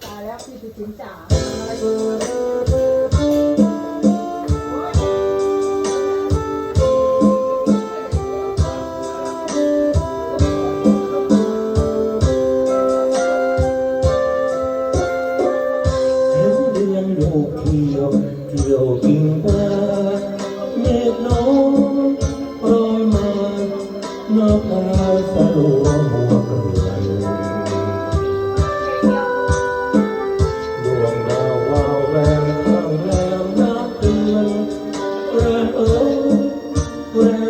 打了，必须ล้ Well,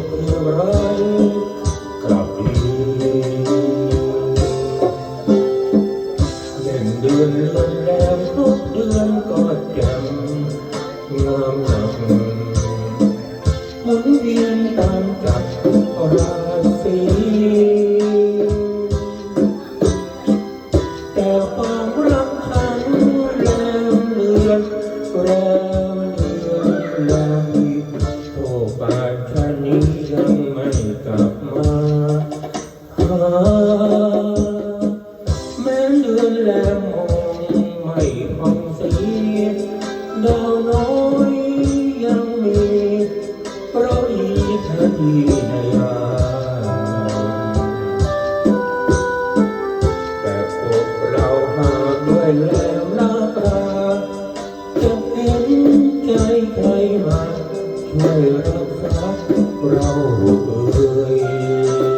กร้ายกลับดีหนึ่เดือนลวนแล้ทุกเดือนก็จ่งามหนั แม้เดือนแลมองไม่ฟังสีดาวน้อยยังมีรอีเที่ในยามแต่พวกเราหาด้วยแลมลาตราจะเห็นใจใครมาช่วยรักษาเราเอ่ย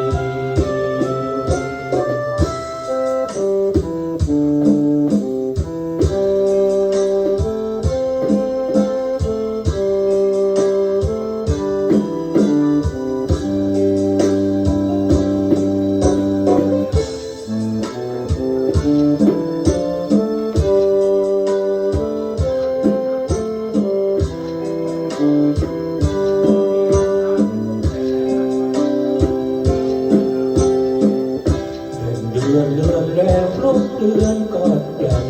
แลรบเดือนก็ยัง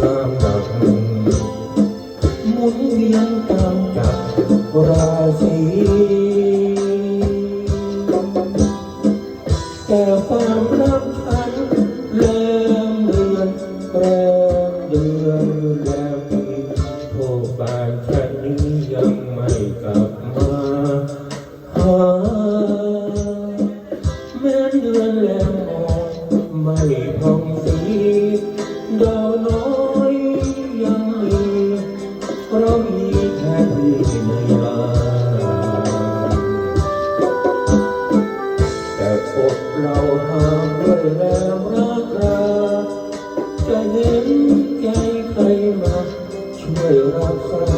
งามดังหมุนเวียนตามกับราศี จห็ใใครมาช่วยรับใคร